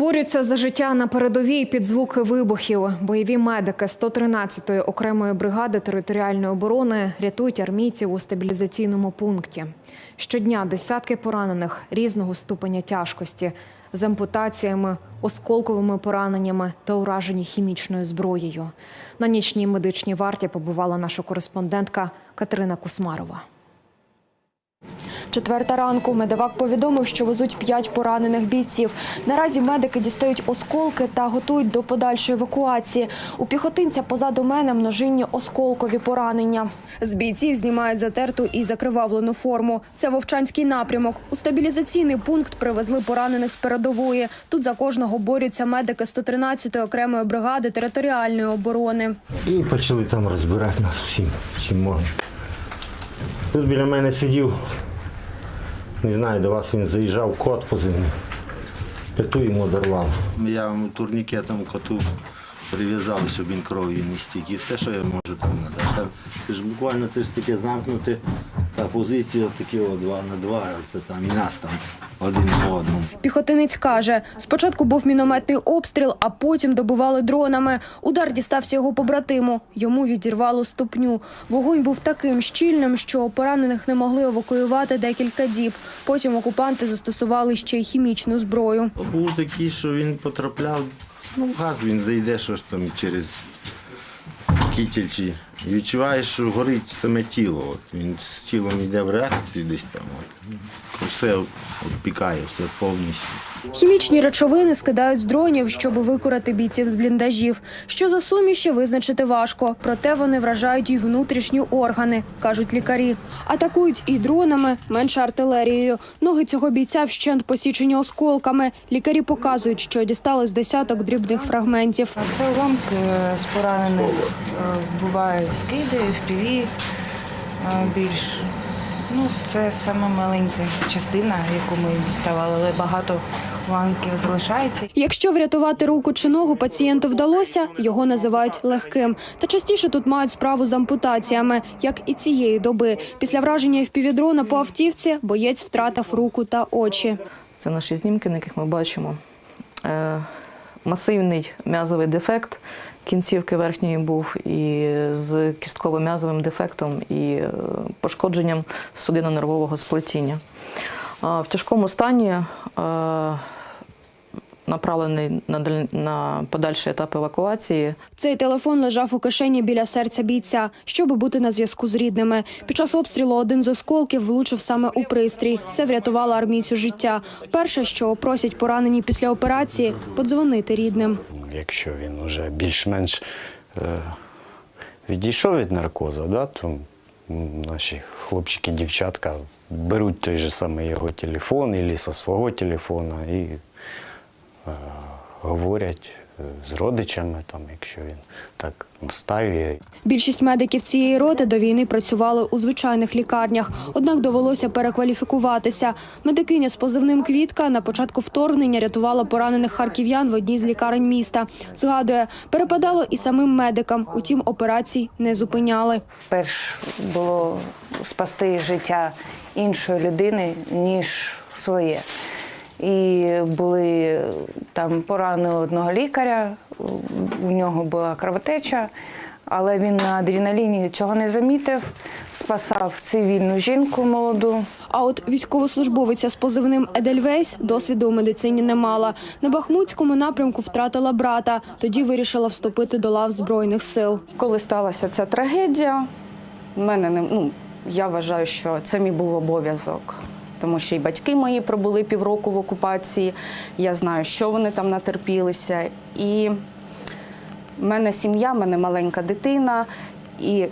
Борються за життя на передовій під звуки вибухів. Бойові медики 113-ї окремої бригади територіальної оборони рятують армійців у стабілізаційному пункті. Щодня десятки поранених різного ступеня тяжкості з ампутаціями, осколковими пораненнями та уражені хімічною зброєю. На нічній медичній варті побувала наша кореспондентка Катерина Кусмарова. Четверта ранку медивак повідомив, що везуть п'ять поранених бійців. Наразі медики дістають осколки та готують до подальшої евакуації. У піхотинця позаду мене множинні осколкові поранення. З бійців знімають затерту і закривавлену форму. Це вовчанський напрямок. У стабілізаційний пункт привезли поранених з передової. Тут за кожного борються медики 113-ї окремої бригади територіальної оборони. І почали там розбирати нас всім, чим можна. Тут біля мене сидів, не знаю, до вас він заїжджав кот позивний. Пету йому дорвав. Я турнікетом коту прив'язав, щоб він кров'ю не стік. І все, що я можу там надати. Там, це ж буквально це ж таке замкнуте, та позиція такі о, два на два, це там і нас там один на одному. Піхотинець каже, спочатку був мінометний обстріл, а потім добивали дронами. Удар дістався його побратиму. Йому відірвало ступню. Вогонь був таким щільним, що поранених не могли евакуювати декілька діб. Потім окупанти застосували ще й хімічну зброю. Був такий, що він потрапляв, ну, в газ він зайде, що ж там через кітель чи і відчуваєш, що горить саме тіло. От. Він з тілом йде в реакцію десь там. От. Все відпікає, все повністю. Хімічні речовини скидають з дронів, щоб викурати бійців з бліндажів. Що за суміші визначити важко, проте вони вражають і внутрішні органи, кажуть лікарі. Атакують і дронами, менше артилерією. Ноги цього бійця вщент посічені осколками. Лікарі показують, що дістали з десяток дрібних фрагментів. А Це уламки е, з поранених. Е, Бувають скиди, впіві більш. Ну, це саме маленька частина, яку ми діставали, але багато уламків залишається. Якщо врятувати руку чи ногу пацієнту вдалося, його називають легким. Та частіше тут мають справу з ампутаціями, як і цієї доби. Після враження впівдрона по автівці боєць втратив руку та очі. Це наші знімки, на яких ми бачимо е, масивний м'язовий дефект. Кінцівки верхньої був і з кістково-м'язовим дефектом і е, пошкодженням судино-нервового сплетіння. В тяжкому стані е, направлений на на подальший етап евакуації. Цей телефон лежав у кишені біля серця бійця, щоб бути на зв'язку з рідними. Під час обстрілу один з осколків влучив саме у пристрій. Це врятувало армійцю життя. Перше, що просять поранені після операції, подзвонити рідним. Якщо він вже більш-менш е, відійшов від наркозу, да, то наші хлопчики, дівчатка беруть той же самий його телефон або зі свого телефона і говорять е, з родичами, там, якщо він так настаює. Більшість медиків цієї роти до війни працювали у звичайних лікарнях, однак довелося перекваліфікуватися. Медикиня з позивним Квітка на початку вторгнення рятувала поранених харків'ян в одній з лікарень міста. Згадує, перепадало і самим медикам, утім операцій не зупиняли. Перш було спасти життя іншої людини, ніж своє. І були там порани одного лікаря, у нього була кровотеча, але він на адреналіні цього не замітив, спасав цивільну жінку молоду. А от військовослужбовиця з позивним Едельвейс досвіду у медицині не мала. На Бахмутському напрямку втратила брата. Тоді вирішила вступити до лав збройних сил. Коли сталася ця трагедія, в мене не ну я вважаю, що це мій був обов'язок. Тому що і батьки мої пробули півроку в окупації. Я знаю, що вони там натерпілися. І в мене сім'я, в мене маленька дитина, і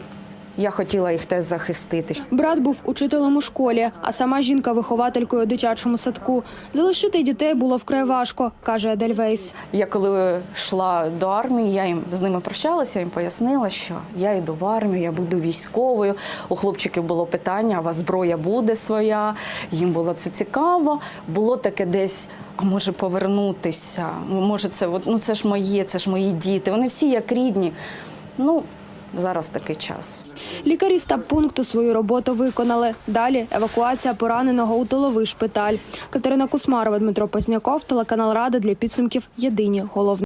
я хотіла їх теж захистити. Брат був учителем у школі, а сама жінка вихователькою у дитячому садку. Залишити дітей було вкрай важко, каже Едельвейс. Я коли йшла до армії, я їм з ними прощалася, їм пояснила, що я йду в армію, я буду військовою. У хлопчиків було питання, а у вас зброя буде своя. Їм було це цікаво. Було таке десь. А може повернутися? Може, це ну це ж моє, це ж мої діти. Вони всі як рідні. Ну, зараз такий час. Лікарі стаб-пункту свою роботу виконали. Далі евакуація пораненого у тиловий шпиталь. Катерина Кусмарова, Дмитро Позняков, телеканал Рада для підсумків. Єдині головне.